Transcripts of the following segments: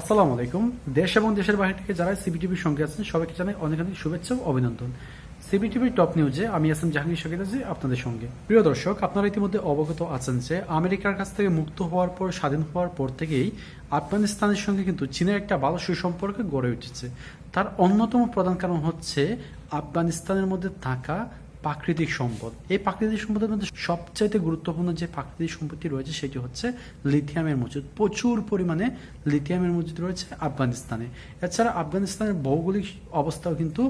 আসসালামু আলাইকুম। দেশ এবং দেশের বাইরে থেকে যারা সিবিটিভির সঙ্গে আছেন, সবাইকে জানাই অনেক অনেক শুভেচ্ছা ও অভিনন্দন। সিবিটিভির টপ নিউজে আমি আছেন জাহাঙ্গীর শকির আছি আপনাদের সঙ্গে। প্রিয় দর্শক, আপনারা ইতিমধ্যে অবগত আছেন যে আমেরিকার কাছ থেকে মুক্ত হওয়ার পর, স্বাধীন হওয়ার পর থেকেই আফগানিস্তানের সঙ্গে কিন্তু চীনের একটা ভালো সুসম্পর্ক গড়ে উঠেছে। তার অন্যতম প্রধান কারণ হচ্ছে আফগানিস্তানের মধ্যে থাকা প্রাকৃতিক সম্পদ। এই প্রাকৃতিক সম্পদের মধ্যে সবচাইতে গুরুত্বপূর্ণ যে প্রাকৃতিক সম্পত্তি রয়েছে সেটি হচ্ছে লিথিয়ামের মজুদ। প্রচুর পরিমাণে লিথিয়ামের মজুদ রয়েছে আফগানিস্তানে। এছাড়া আফগানিস্তানের ভৌগোলিক অবস্থাও কিন্তু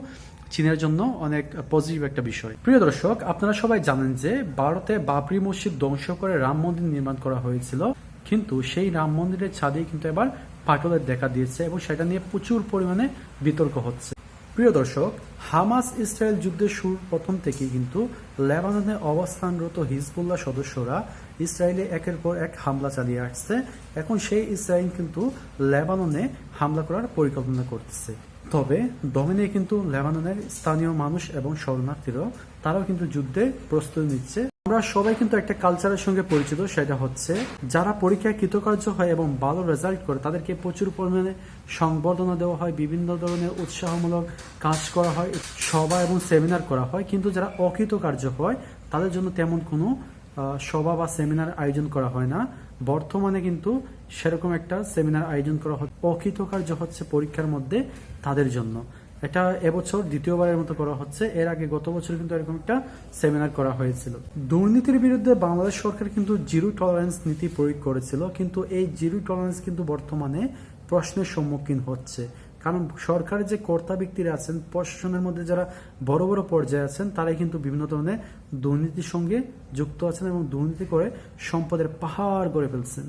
চীনের জন্য অনেক পজিটিভ একটা বিষয়। প্রিয় দর্শক, আপনারা সবাই জানেন যে ভারতে বাবরি মসজিদ ধ্বংস করে রাম মন্দির নির্মাণ করা হয়েছিল। কিন্তু সেই রাম মন্দিরের ছাদেই কিন্তু এবার পাটলের দেখা দিয়েছে এবং সেটা নিয়ে প্রচুর পরিমাণে বিতর্ক হচ্ছে। প্রিয় দর্শক, হামাস ইসরায়েল যুদ্ধের শুরু প্রথম থেকেই কিন্তু লেবাননে অবস্থানরত হিজবুল্লাহ সদস্যরা ইসরায়েলে একের পর এক হামলা চালিয়ে আসছে। এখন সেই ইসরায়েল কিন্তু লেবাননে হামলা করার পরিকল্পনা করতেছে। তবে দমেনে কিন্তু লেবাননের স্থানীয় মানুষ এবং শরণার্থীরাও, তারাও কিন্তু যুদ্ধে প্রস্তুতি নিচ্ছে। আমরা সবাই কিন্তু একটা কালচারের সঙ্গে পরিচিত, সেটা হচ্ছে যারা পরীক্ষায় কৃতকার্য হয় এবং ভালো রেজাল্ট করে, তাদেরকে প্রচুর পরিমাণে সংবর্ধনা দেওয়া হয়, বিভিন্ন ধরনের উৎসাহমূলক কাজ করা হয়, সভা এবং সেমিনার করা হয়। কিন্তু যারা অকৃতকার্য হয়, তাদের জন্য তেমন কোনো সভা বা সেমিনার আয়োজন করা হয় না। বর্তমানে কিন্তু সেরকম একটা সেমিনার আয়োজন করা হয়, অকৃতকার্য হচ্ছে পরীক্ষার মধ্যে তাদের জন্য। এটা এবছর দ্বিতীয়বারের মতো করা হচ্ছে। এর আগে গত বছর কিন্তু এরকম একটা সেমিনার করা হয়েছিল। দুর্নীতির বিরুদ্ধে বাংলাদেশ সরকার কিন্তু জিরো টলারেন্স নীতি প্রয়োগ করেছিল, কিন্তু এই জিরো টলারেন্স কিন্তু বর্তমানে প্রশ্নের সম্মুখীন হচ্ছে। কারণ সরকারের যে কর্তা ব্যক্তিরা আছেন, প্রশাসনের মধ্যে যারা বড় বড় পর্যায়ে আছেন, তারাই কিন্তু বিভিন্ন ধরনের দুর্নীতির সঙ্গে যুক্ত আছেন এবং দুর্নীতি করে সম্পদের পাহাড় গড়ে ফেলছেন।